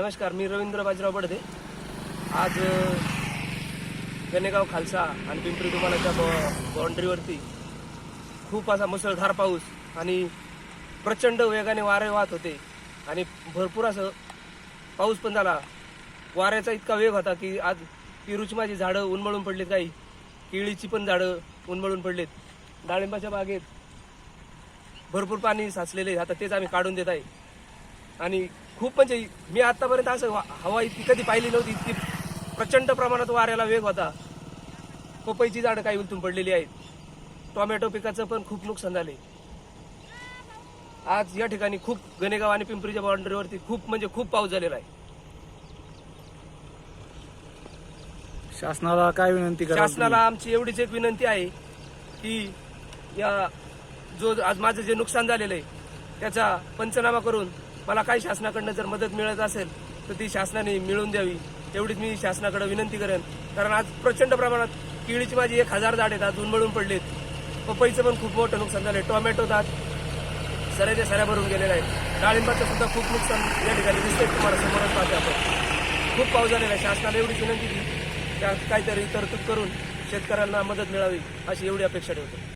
नमस्कार मी रवींद्र बाजीराव बडदे. आज गणेगाव खालसा आणि पिंपरी दुमालाच्या बाउंड्रीवरती खूप असा मुसळधार पाऊस आणि प्रचंड वेगाने वारे वाहत होते आणि भरपूर असं पाऊस पण झाला. वाऱ्याचा इतका वेग होता की आज पेरूची माझी झाडं उन्मळून पडलीत काही. केळीची पण झाडं उन्मळून पडलीत. डाळिंबाच्या बागेत भरपूर पाणी साचलेले आता तेच आम्ही काढून देत आहे. आणि खूप म्हणजे मी आतापर्यंत असं हवा इतकी कधी पाहिली नव्हती इतकी प्रचंड प्रमाणात वाऱ्याला वेग होता. पपईची झाडं काही उलटून पडलेली आहेत. टोमॅटो पिकाचं पण खूप नुकसान झाले आज या ठिकाणी खूप गणेगाव आणि पिंपरीच्या बाउंड्रीवरती खूप म्हणजे खूप पाऊस झालेला आहे. शासनाला काय विनंती शासनाला आमची एवढीच एक विनंती आहे की या जो आज माझं जे नुकसान झालेलं आहे त्याचा पंचनामा करून मला काही शासनाकडनं जर मदत मिळत असेल तर ती शासनाने मिळवून द्यावी. एवढीच मी शासनाकडे विनंती करेन. कारण आज प्रचंड प्रमाणात केळीची माझी एक हजार झाड आहेत आज उन्मळून पडलेत. पपईचं पण खूप मोठं नुकसान झालं टोमॅटो दात सऱ्याच्या सऱ्या भरून गेलेला आहे डाळिंबाचं सुद्धा खूप नुकसान या ठिकाणी दिसतंय. तुम्हाला समोरच पाहते आपण. खूप पाऊस झालेला आहे. शासनाला एवढीच विनंती की त्यात काहीतरी तरतूद करून शेतकऱ्यांना मदत मिळावी अशी एवढी अपेक्षा ठेवतो.